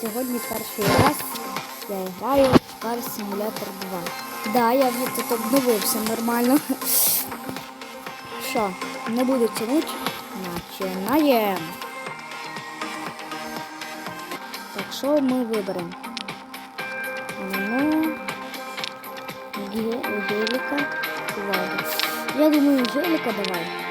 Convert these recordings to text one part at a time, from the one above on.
сьогодні перший раз я граю в Car Simulator 2. Да, я вже тут обновився нормально. Що, не буду тянуть? Починаємо. Так, що ми виберемо? Ну, гелика. Ладно. Я думаю, гелика давай.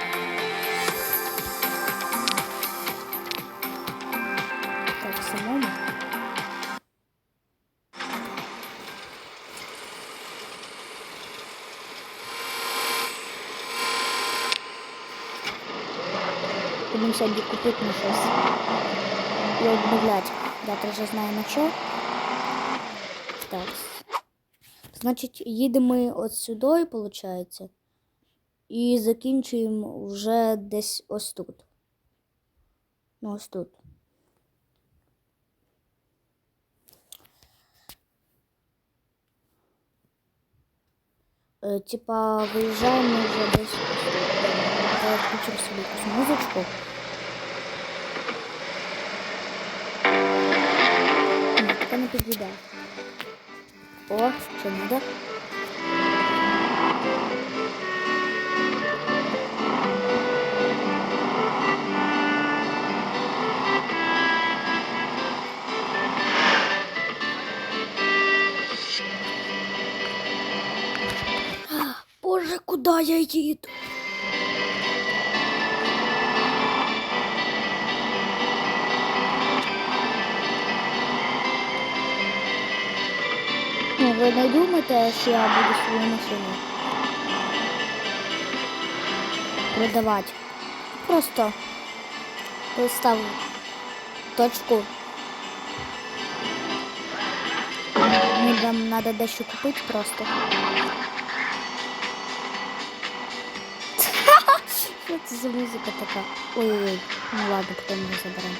Сьогодні купити на щось. І обновляти. Завтра вже знаю на що. Так. Значить, їдемо ми от сюди, виходить. І закінчуємо вже десь ось тут. Ну, ось тут. Е, Типа, виїжджаємо вже десь. Я включив собі якусь музичку. Підійде. О, що буде? Боже, куди я їду? Ну, ви не думаєте, що я буду свою машину продавати. Просто постав точку. Мені там треба дещо купити просто. Що це за музика така? Ой-ой-ой, ну ладно, потім ми заберемо.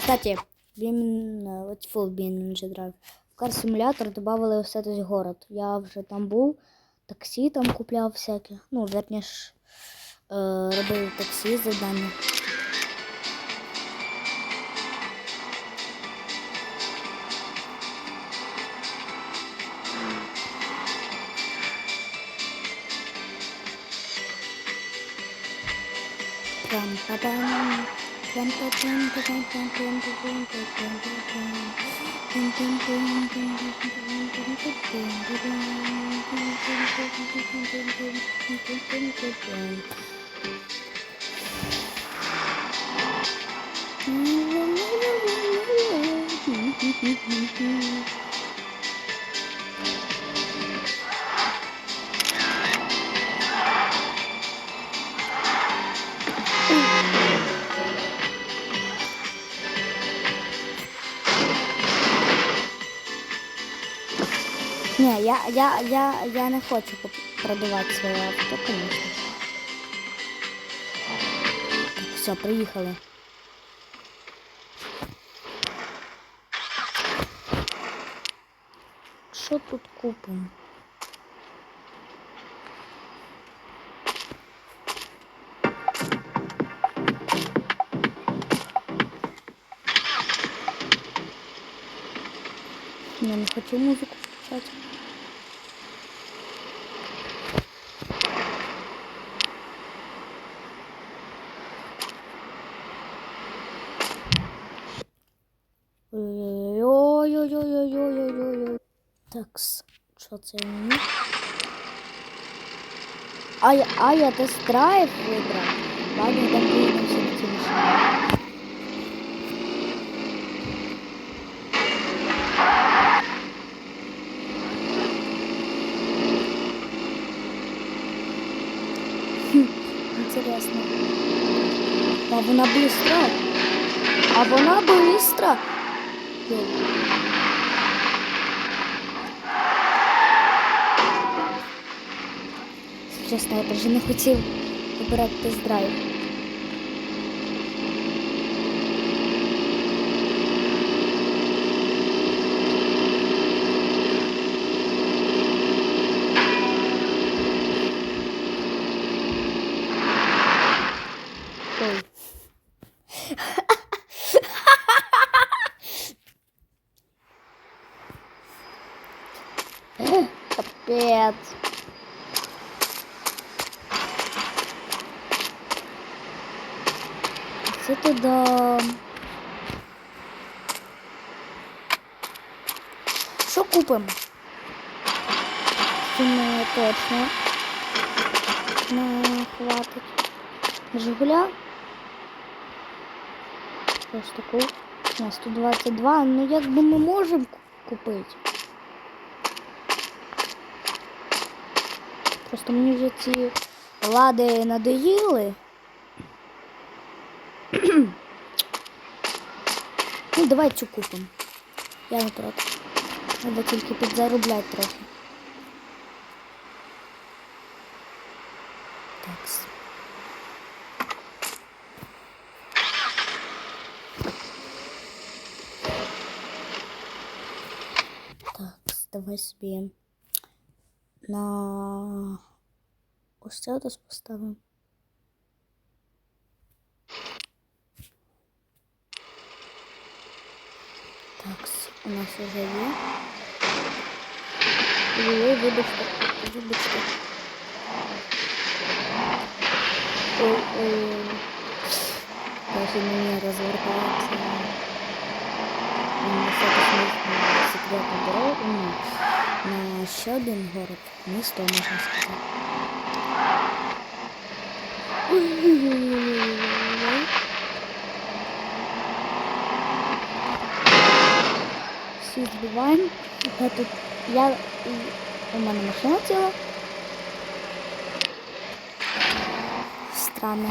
Кстати, він от фул він вже драйв. Simulator додали ось цей город. Я вже там був, таксі там купляв всяке. Ну, верніше, робив таксі завдання. Пам-па-пам. Ні, я, я, я, не хочу продавати своє авто. Так, все, приїхали. Що тут купимо? Я не хочу музику включати. що це у мене? А я, а я тест-драйв вибрав. Ладно, там поїдемося на цій машині. Хм, Интересно. А вона быстро. А вона быстро. Чесно, я даже не хотів вибирати тест-драйв. Ой. Капець. Це туди. Що купимо? Суми точно не хватить. Жигуля. Ось таку. На 122. Ну якби ми можемо ку- купити. Просто мені вже ці лади надоїли. ну, давай цю купимо. Я не проти. Треба тільки підзаробляти трохи. Такс. Так, давай собі на ось це ось поставимо. Так, у нас вже є. Ой, вибачте, вибачте. Ой, ой. Даже не розвертається. На секретну дорогу. На ще один город. Місто, можна сказати. Ой-ой-ой-ой-ой-ой. Всі збиваємо. Я тут. Я. У мене машина ціла. Странно.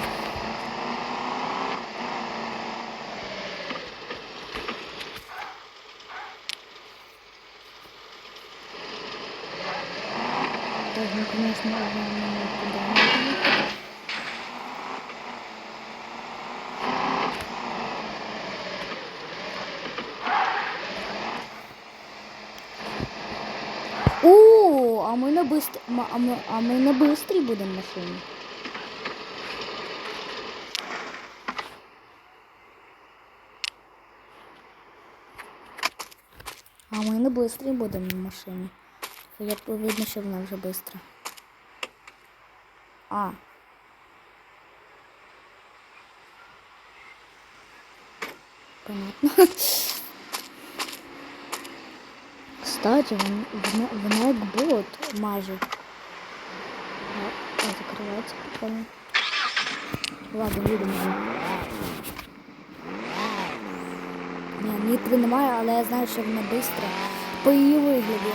Так, ну, конечно, а ми на бистр... а ми, а ми на бистрій будемо машині. А ми на бистрій будемо на машині. Як видно, що вона вже бистра. А. Понятно. Кстати, вона, вона, вона як бот майже. Закривається прикольно. Ладно, їдемо. Ні, нітри немає, але я знаю, що вона бистра. По її вигляді.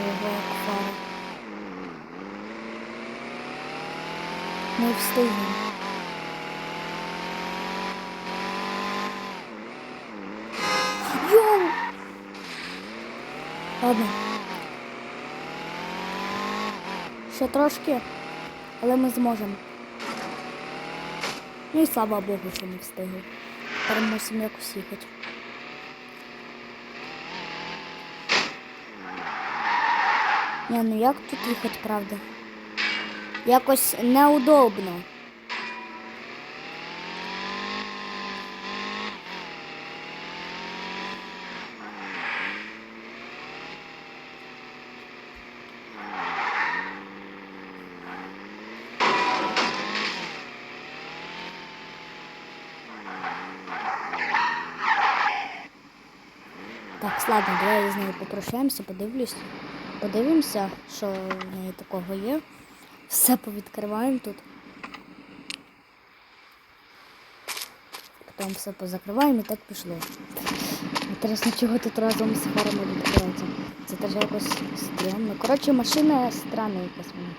Ого. Ми встигнемо. Ладно. Ще трошки, але ми зможемо. Ну і слава Богу, що не встигли. Тепер мусимо якось їхати. Ні, ну як тут їхати, правда? Якось неудобно. Так, ладно, давай я з нею попрощаємося, подивлюсь. Подивимося, що в неї такого є. Все повідкриваємо тут. Потім все позакриваємо і так пішло. Інтересно, чого тут разом з фарами відкривається. Це теж якось стрімно. Коротше, машина странна якась вона.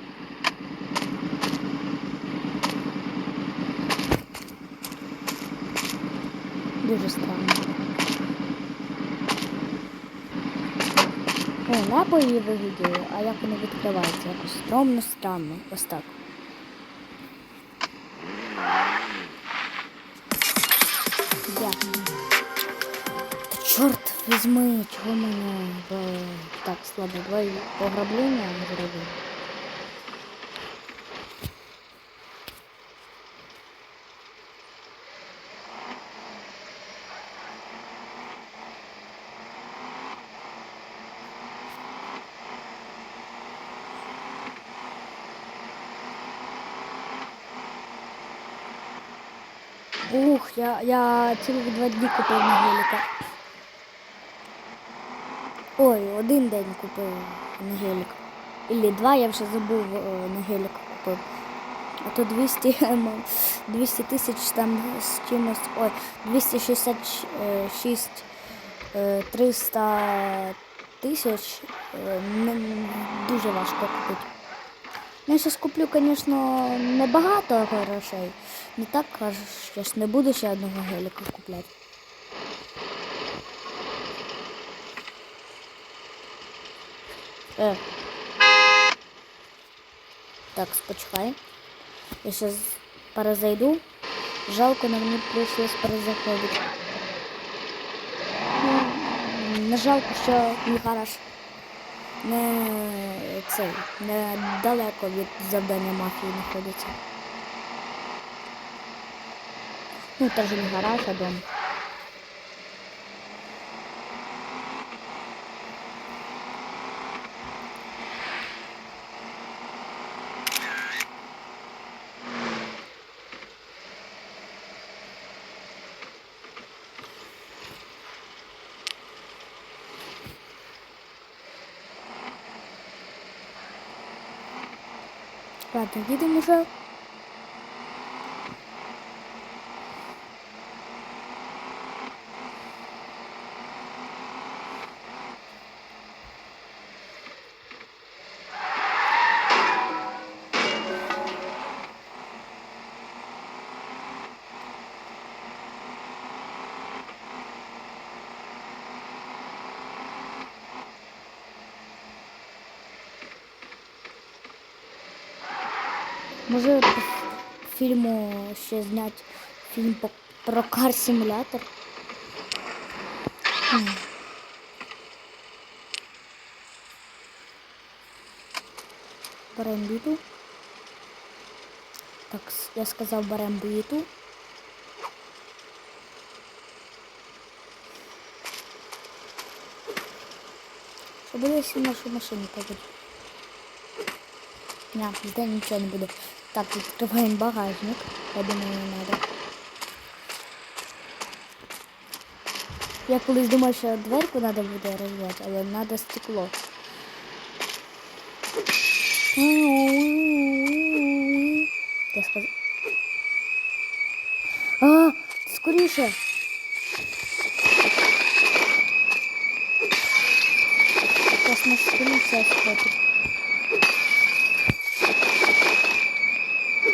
Дуже странно. О, небо її виглядає, а як воно відкривається? Якось стромно, странно. Ось так. Дякую. Чорт візьми, чого мене. в- Так, слабо, Два пограблення зробимо. Я, я цілих два дні купив на геліка. Ой, один день купив на гелік. Ілі два, я вже забув е, на гелік купив. А то 200, ем, 200 тисяч там з чимось. Ой, 266 е, 300 тисяч е, дуже важко купити. Ну, я зараз куплю, звісно, небагато грошей. Не так кажу, що ж не буду ще одного геліка купляти. Е. Так, почекай. Я зараз перезайду. Жалко, но мені прийшлось перезаходити. Ну, не жалко, що мій гараж не цей, не далеко від завдання мафії знаходиться. Ну, теж не гараж, а дом. Ладно, їдемо вже. Може по фільму ще зняти фільм про кар-симулятор. Берем біту. Так, я сказав берем біту. Що буде, якщо нашу машину побудь? Ні, де нічого не буде. Так, відкриваємо багажник. Я думаю, не треба. Я колись думав, що дверку треба буде розбивати, але треба стекло. Я сказав. А, скоріше. Зараз нас поліція схватить.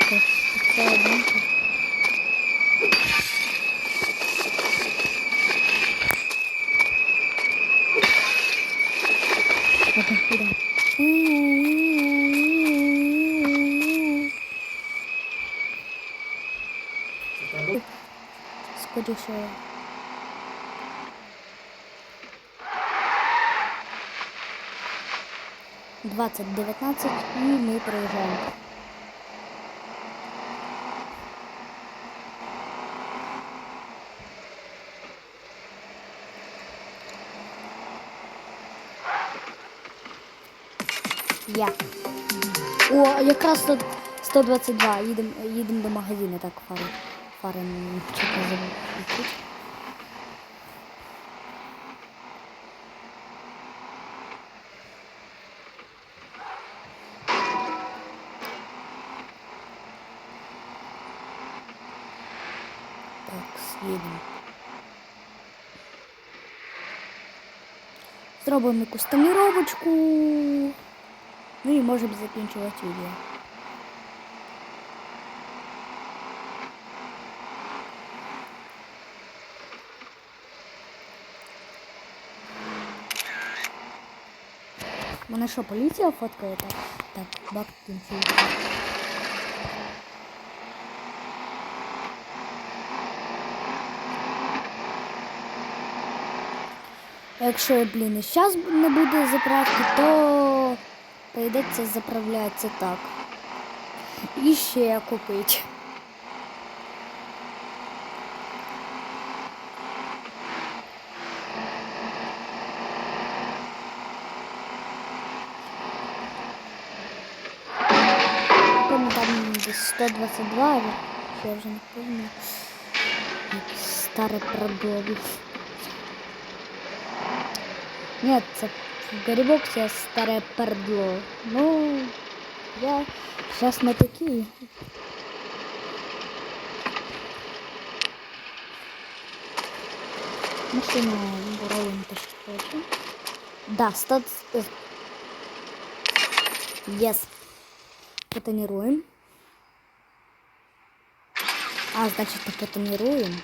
Так, це одинка. Ладно, йдемо. Скоріше. Двадцять дев'ятнадцять і ми приїжджаємо. Я. О, якраз 100 122. Їдемо їдем до магазину, так, фари. Фари чекай їдемо. Зробимо якусь тоніровочку. Ну і можемо закінчувати відео. Мене що, поліція фоткає так? Так, бак кінцюється. Якщо, блін, і зараз не буде заправки, то прийдеться заправлятися так. І ще купити. Тому там десь 122, я вже не пам'ятаю. Старе продові. Ні, це в Гаррібоксі старе пердло. Ну, я зараз не такий. Машину ровим теж хочу. Да, стат... Yes. Потонируем. А, значит, и потонируем.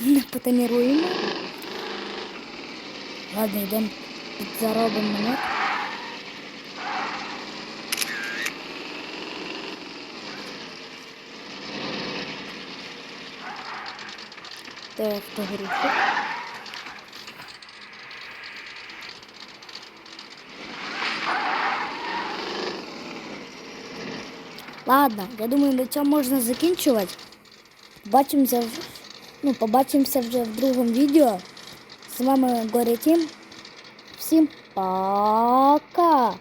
Не потонируем. Ладно, йдемо підзаробимо монет. Це автогрушок. Ладно, я думаю, на цьому можна закінчувати. Побачимося, ну, побачимося вже в другому відео. З вами Горя Тім. Всім пока!